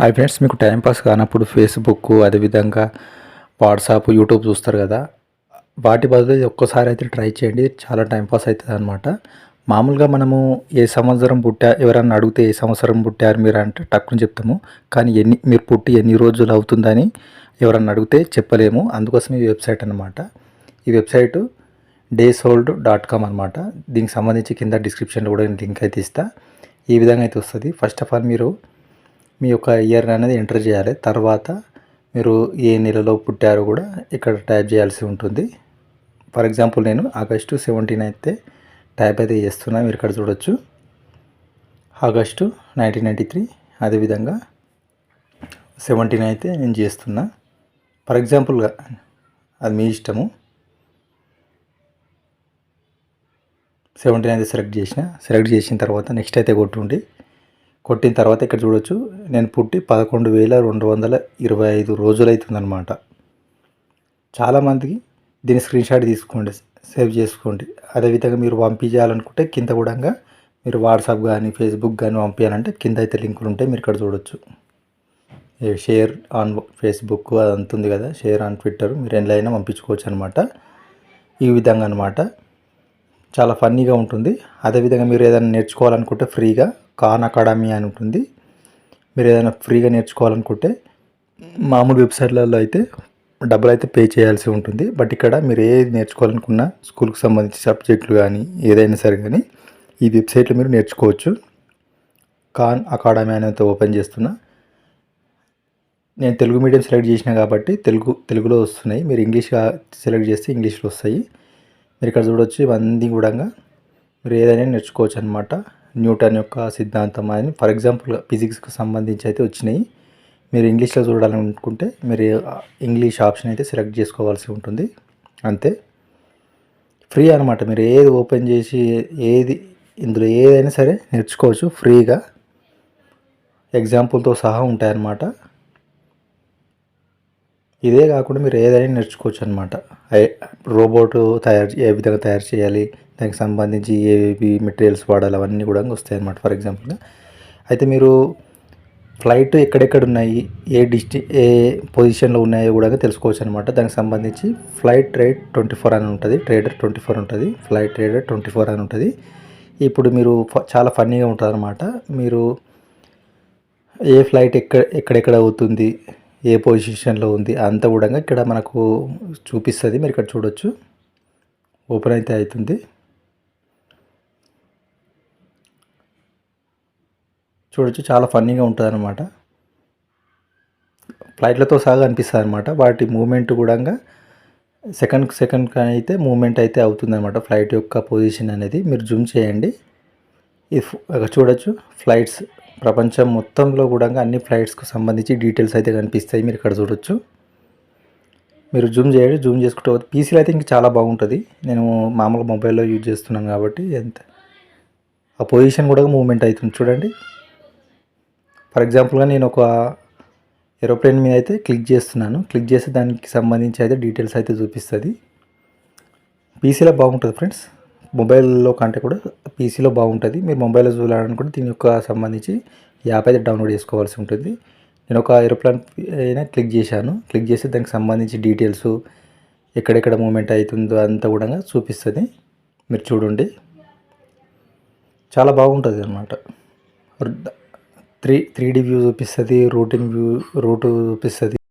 Hi friends మీకు timepass కానప్పుడు Facebook అదేవిధంగా వాట్సాప్ యూట్యూబ్ చూస్తారు కదా. వాటి బదులు ఒక్కసారి అయితే ట్రై చేయండి. చాలా టైంపాస్ అవుతుంది అనమాట మామూలుగా మనము ఏ సంవత్సరం పుట్టా ఎవరన్నా అడిగితే ఏ సంవత్సరం పుట్టారు మీరు అంటే టక్కుని చెప్తాము. కానీ ఎన్ని మీరు పుట్టి ఎన్ని రోజులు అవుతుందని ఎవరన్నా అడిగితే చెప్పలేము. అందుకోసం ఈ వెబ్సైట్ అనమాట ఈ website days hold dot com అనమాట దీనికి సంబంధించి కింద డిస్క్రిప్షన్లో కూడా నేను లింక్ అయితే ఇస్తా. ఈ విధంగా అయితే వస్తుంది. ఫస్ట్ ఆఫ్ ఆల్ మీరు మీ యొక్క ఇయర్ అనేది ఎంటర్ చేయాలి. తర్వాత మీరు ఏ నెలలో పుట్టారో కూడా ఇక్కడ టైప్ చేయాల్సి ఉంటుంది. ఫర్ ఎగ్జాంపుల్ నేను ఆగస్టు సెవెంటీన్ అయితే టైప్ అయితే చేస్తున్నా. మీరు ఇక్కడ చూడొచ్చు. ఆగస్టు నైన్టీన్ నైంటీ త్రీ అదేవిధంగా సెవెంటీన్ అయితే నేను చేస్తున్నా. ఫర్ ఎగ్జాంపుల్గా అది మీ ఇష్టము. సెవెంటీన్ అయితే సెలెక్ట్ చేసిన. సెలెక్ట్ చేసిన తర్వాత నెక్స్ట్ అయితే కొట్టుండి కొట్టిన తర్వాత ఇక్కడ చూడొచ్చు నేను పుట్టి పదకొండు వేల రెండు వందల ఇరవై ఐదు రోజులు అవుతుందన్నమాట చాలామందికి దీని స్క్రీన్ షాట్ తీసుకోండి సేవ్ చేసుకోండి. అదేవిధంగా మీరు పంపించాలనుకుంటే కింద కూడా మీరు వాట్సాప్ కానీ ఫేస్బుక్ కానీ పంపించాలంటే కింద అయితే లింకులు ఉంటాయి మీరు ఇక్కడ చూడొచ్చు. షేర్ ఆన్ ఫేస్బుక్ అది అంతుంది కదా షేర్ ఆన్ ట్విట్టర్ మీరు ఎన్లైనా పంపించుకోవచ్చు అనమాట ఈ విధంగా అనమాట చాలా ఫన్నీగా ఉంటుంది. అదేవిధంగా మీరు ఏదైనా నేర్చుకోవాలనుకుంటే ఫ్రీగా ఖాన్ అకాడమీ అని ఉంటుంది. మీరు ఏదైనా ఫ్రీగా నేర్చుకోవాలనుకుంటే మామూలు వెబ్సైట్లలో అయితే డబ్బులు అయితే పే చేయాల్సి ఉంటుంది. బట్ ఇక్కడ మీరు ఏది నేర్చుకోవాలనుకున్నా స్కూల్కి సంబంధించిన సబ్జెక్టులు కానీ ఏదైనా సరే కానీ ఈ వెబ్సైట్లో మీరు నేర్చుకోవచ్చు. ఖాన్ అకాడమీ అనేది ఓపెన్ చేస్తున్నా. నేను తెలుగు మీడియం సెలెక్ట్ చేసిన కాబట్టి తెలుగు తెలుగులో వస్తున్నాయి. మీరు ఇంగ్లీష్గా సెలెక్ట్ చేస్తే ఇంగ్లీష్లో వస్తాయి. మీరు ఇక్కడ చూడవచ్చు ఇవన్నీ కూడా మీరు ఏదైనా నేర్చుకోవచ్చు అనమాట న్యూటన్ యొక్క సిద్ధాంతం అని. ఫర్ ఎగ్జాంపుల్ ఫిజిక్స్కి సంబంధించి అయితే వచ్చినాయి. మీరు ఇంగ్లీష్లో చూడాలనుకుంటే మీరు ఇంగ్లీష్ ఆప్షన్ అయితే సెలెక్ట్ చేసుకోవాల్సి ఉంటుంది. అంతే. ఫ్రీ అనమాట మీరు ఏది ఓపెన్ చేసి ఏది ఇందులో ఏదైనా సరే నేర్చుకోవచ్చు ఫ్రీగా. ఎగ్జాంపుల్తో సహా ఉంటాయన్నమాట. ఇదే కాకుండా మీరు ఏదైనా నేర్చుకోవచ్చు అనమాట రోబోట్ తయారు ఏ విధంగా తయారు చేయాలి దానికి సంబంధించి ఏవి మెటీరియల్స్ వాడాలి అవన్నీ కూడా వస్తాయి అనమాట ఫర్ ఎగ్జాంపుల్గా అయితే మీరు ఫ్లైట్ ఎక్కడెక్కడ ఉన్నాయి ఏ డిస్టి ఏ పొజిషన్లో ఉన్నాయో కూడా తెలుసుకోవచ్చు అనమాట దానికి సంబంధించి ఫ్లైట్ రేట్ ట్వంటీ ఫోర్ అని ఉంటుంది ట్రేడర్ ట్వంటీ ఫోర్ ఉంటుంది ఫ్లైట్ ట్రేడర్ ట్వంటీ ఫోర్ అని ఉంటుంది. ఇప్పుడు మీరు చాలా ఫన్నీగా ఉంటుంది అనమాట మీరు ఏ ఫ్లైట్ ఎక్కడ ఎక్కడెక్కడ అవుతుంది ఏ పొజిషన్లో ఉంది అంతా కూడా ఇక్కడ మనకు చూపిస్తుంది. మీరు ఇక్కడ చూడొచ్చు. ఓపెన్ అయితే అవుతుంది. చూడొచ్చు చాలా ఫన్నీగా ఉంటుంది అనమాట ఫ్లైట్లతో సహా అనిపిస్తుంది అనమాట వాటి మూమెంట్ కూడా సెకండ్ సెకండ్ అయితే మూమెంట్ అయితే అవుతుంది అనమాట ఫ్లైట్ యొక్క పొజిషన్ అనేది. మీరు జూమ్ చేయండి. ఇఫ్ చూడొచ్చు. ఫ్లైట్స్ ప్రపంచం మొత్తంలో కూడా అన్ని ఫ్లైట్స్కు సంబంధించి డీటెయిల్స్ అయితే కనిపిస్తాయి. మీరు ఇక్కడ చూడొచ్చు. మీరు జూమ్ చేయండి జూమ్ చేసుకుంటే పీసీలో అయితే ఇంకా చాలా బాగుంటుంది. నేను మామూలు మొబైల్లో యూజ్ చేస్తున్నాను కాబట్టి ఎంత ఆ పొజిషన్ కూడా మూమెంట్ అవుతుంది. చూడండి. ఫర్ ఎగ్జాంపుల్గా నేను ఒక ఏరోప్లేన్ మీద అయితే క్లిక్ చేస్తున్నాను. క్లిక్ చేస్తే దానికి సంబంధించి అయితే డీటెయిల్స్ అయితే చూపిస్తుంది. పీసీలో బాగుంటుంది ఫ్రెండ్స్ మొబైల్లో కంటే కూడా పీసీలో బాగుంటుంది. మీరు మొబైల్లో చూడాలనుకుంటే దీని యొక్క సంబంధించి యాప్ అయితే డౌన్లోడ్ చేసుకోవాల్సి ఉంటుంది. నేను ఒక ఏరోప్లాన్ అయినా క్లిక్ చేశాను. క్లిక్ చేస్తే దానికి సంబంధించి డీటెయిల్స్ ఎక్కడెక్కడ మూమెంట్ అవుతుందో అంతా కూడా చూపిస్తుంది. మీరు చూడండి. చాలా బాగుంటుంది అనమాట త్రీ త్రీ డీ వ్యూ చూపిస్తుంది రూటింగ్ వ్యూ రూటు చూపిస్తుంది.